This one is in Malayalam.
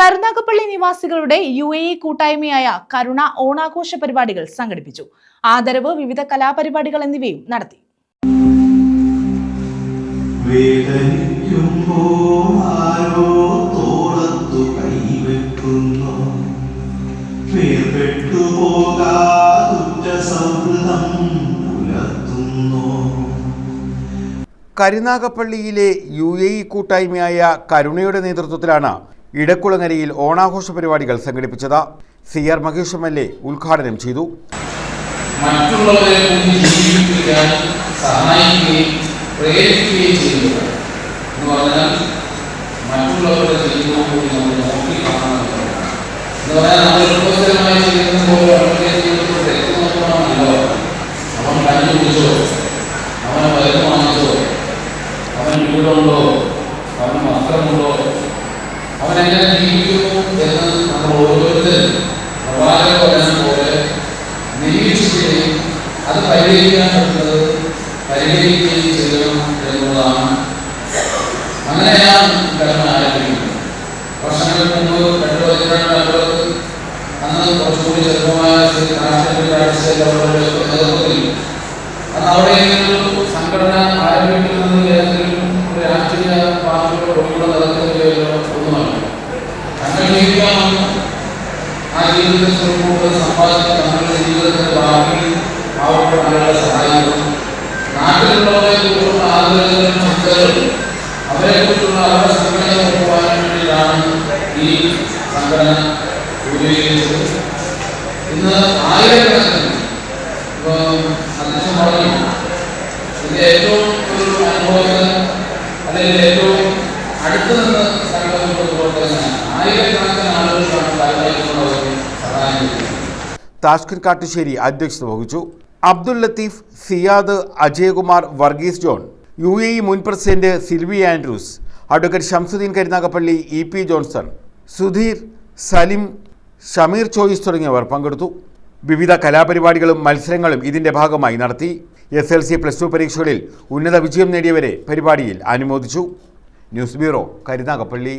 കരുനാഗപ്പള്ളി നിവാസികളുടെ യു എ ഇ കൂട്ടായ്മയായ കരുണ ഓണാഘോഷ പരിപാടികൾ സംഘടിപ്പിച്ചു. ആദരവ് വിവിധ കലാപരിപാടികൾ എന്നിവയും നടത്തി. കരുനാഗപ്പള്ളിയിലെ യു എ ഇ കൂട്ടായ്മയായ കരുണയുടെ നേതൃത്വത്തിലാണ് ഇടക്കുളങ്ങരയിൽ ഓണാഘോഷ പരിപാടികൾ സംഘടിപ്പിച്ചത് C R Mahesh M L A ഉദ്ഘാടനം ചെയ്തു. അവൻ വാങ്ങിച്ചോ അവൻ വീടുണ്ടോ അവൻ വസ്ത്രമുണ്ടോ? അവൻ എങ്ങനെ ജീവിക്കുന്നു എന്ന് നമ്മൾ ഓരോരുത്തരും പ്രവാചക വചനം പോലെ നിരീക്ഷിക്കുകയും അത് പരിഹരിക്കാൻ പരിഹരിക്കുകയും ചെയ്യണം എന്നുള്ളതാണ് അങ്ങനെയാണ് കർമ്മ ആരംഭിക്കുന്നത് വർഷങ്ങൾക്ക് മുമ്പ് രണ്ടു പതിനെട്ടാം കാലത്ത് അന്ന് കുറച്ചുകൂടി ചെറുപ്പമായ രാഷ്ട്രീയ നേതൃത്വത്തിൽ അന്ന് അവിടെ സംഘടന ആരംഭിക്കുന്നത് അങ്ങനെ ജീവിക്കാമെന്ന് ആ ജീവിതത്തിൽ സ്വന്തം സമ്പാദിച്ച തങ്ങളുടെ ജീവിതത്തിന്റെ ബാക്കി പാവപ്പെട്ട ആളുകളെ സഹായിക്കുന്നു നാട്ടിലുള്ളവരെ കുറിച്ചുള്ള ആഗ്രഹങ്ങളും ചിന്തകളും അവരെ കുറിച്ചുള്ള അവരുടെ സംഘടന നോക്കുവാൻ വേണ്ടിയിട്ടാണ് ഈ സംഘടന രൂപീകരിച്ചത് ഏറ്റവും ഒരു അടുത്ത് നിന്ന് സംഘടനപ്പെടുത്തുമ്പോൾ തന്നെ താഷ്കർ കാട്ടുശ്ശേരി അധ്യക്ഷത വഹിച്ചു. Abdul Latheef Siyad Ajayakumar Varghese John U A E മുൻ president Silvy Andrews advocate Shamsuddin Karunagappally E P Johnson Sudheer Salim Shameer choice തുടങ്ങിയവർ പങ്കെടുത്തു. വിവിധ കലാപരിപാടികളും മത്സരങ്ങളും ഇതിന്റെ ഭാഗമായി നടത്തി. S L C plus two പരീക്ഷകളിൽ ഉന്നത വിജയം നേടിയവരെ പരിപാടിയിൽ അനുമോദിച്ചു. News bureau Karunagappally.